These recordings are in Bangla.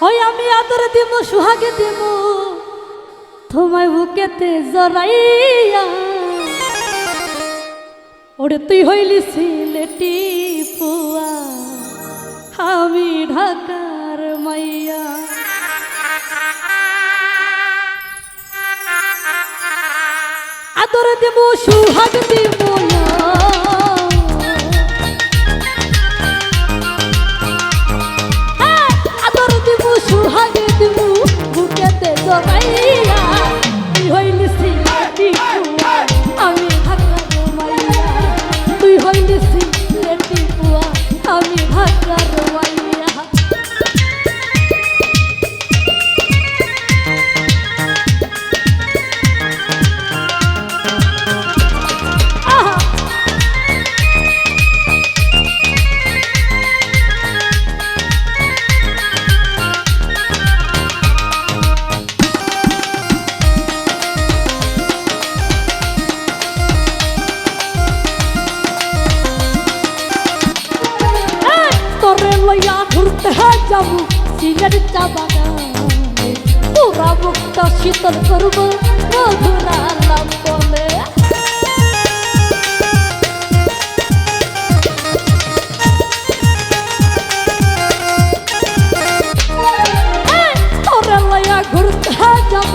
ওই আমি আদর দিব সুহাগে দিব তোমায় বুকেতে জড়াইয়া ওরে তুই হইলি সিলেটি পুয়া, আমি ঢাকার মাইয়া। আদর দেব সুহাগ দেব ঘুরতে যাব সিলেট চা বাগানে শীতল করব মধুরা লাভ বলে। এই, তোরে যাব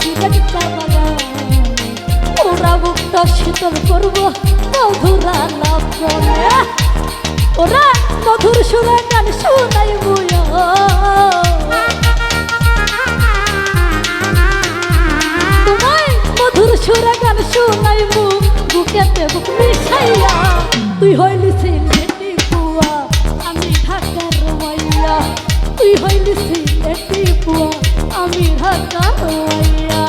সিলেট চা বাগানে পুরা মুক্ত শীতল করব মধুরা লাভ বলে। ওরা মধুর সুরে গান শুনাই বুয়া তোমায় মধুর সুরে গান শুনাই মু, বুকেতে বুক মিশাইয়া। তুই হইলি সিলেটি পুয়া, আমি ঢাকার মাইয়া তুই হইলি সিলেটি পুয়া, আমি ঢাকার মাইয়া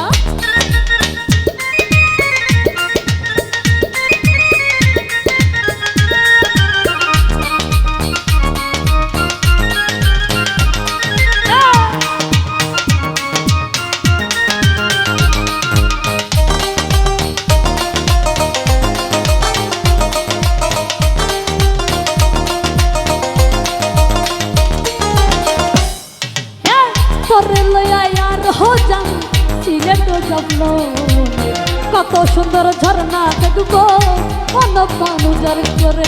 যাবল কত সুন্দর ঝর্ণা দেখব মন পানু জর করে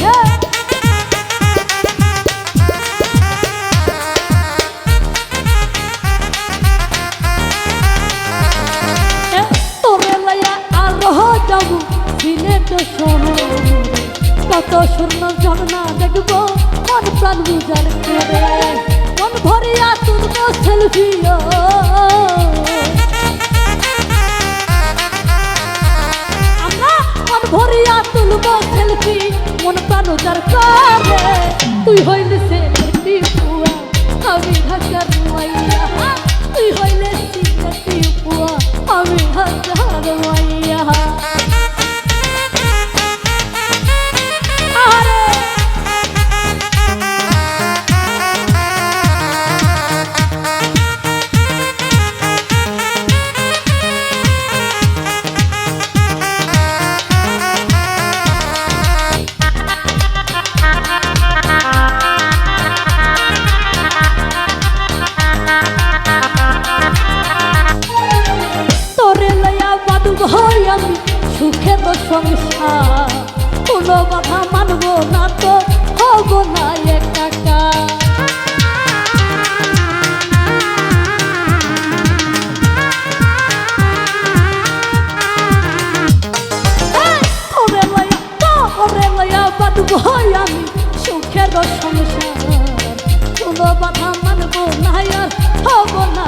যাব, সিলেট শহর কত সুন্দর ঝর্ণা দেখব মন প্রাণ উজার করে মন ভরিয়া তুলবো সেলফিও ভরিয়া তুলব সেলফি মন প্রাণ করে। তুই হইলে সেলফি পুয়া আমি হাজার মাইয়া। তুই হইলে সিলেটি পুয়া আমি হাজার মাইয়া। সংসার, কোনো বাধা মানব না তো, হব না বাদু ভই আমি সুখের সংসার। কোনো বাধা মানব না হব না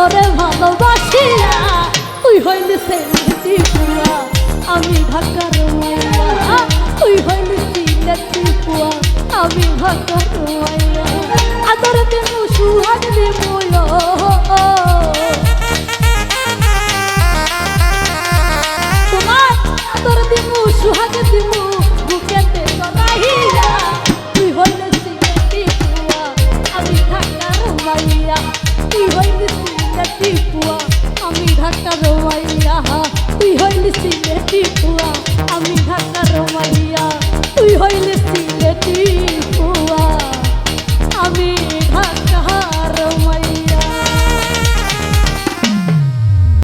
তোরে ভালোবাসিয়া তুই হইলি সেলিটি পুয়া আমি ঢাকার মাইয়া তুই হইলি সিলেটি পুয়া আমি ঢাকার মাইয়া আদর দিমু সুহাগ দিমু তোমার আদর দিমু সুহাগ দিমু আমি তুই হইলি